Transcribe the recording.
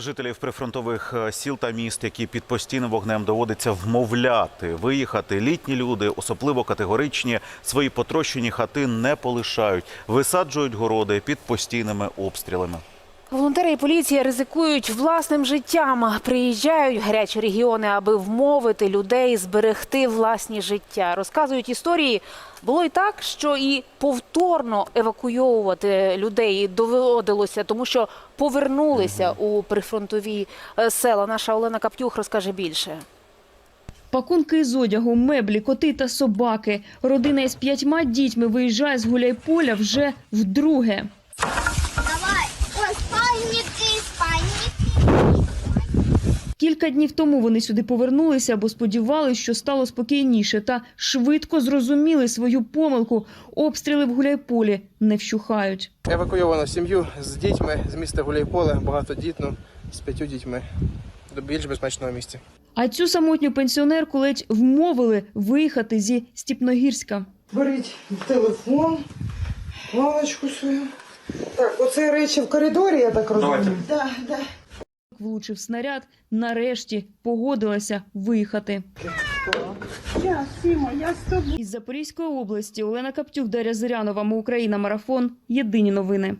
Жителів прифронтових е, сіл та міст, які під постійним вогнем доводиться вмовляти, виїхати. Літні люди, особливо категоричні, свої потрощені хати не полишають, висаджують городи під постійними обстрілами. Волонтери і поліція ризикують власним життям. Приїжджають в гарячі регіони, аби вмовити людей зберегти власні життя. Розказують історії. Було і так, що і повторно евакуйовувати людей доводилося, тому що повернулися у прифронтові е, села. Наша Олена Каптюх розкаже більше. Пакунки з одягу, меблі, коти та собаки. Родина із п'ятьма дітьми виїжджає з Гуляйполя вже вдруге. Кілька днів тому вони сюди повернулися, бо сподівалися, що стало спокійніше, та швидко зрозуміли свою помилку. Обстріли в Гуляйполі не вщухають. Евакуйовано сім'ю з дітьми з міста Гуляйполе, багатодітну, з п'ятью дітьми до більш безпечного місця. А цю самотню пенсіонерку ледь вмовили виїхати зі Стіпногірська. Беріть телефон, паличку свою. Так, оце речі в коридорі, я так розумію. Да, да. Влучив снаряд, нарешті погодилася виїхати. Із Запорізької області Олена Каптюк, Дар'я Зирянова, Ми Україна, Марафон. Єдині новини.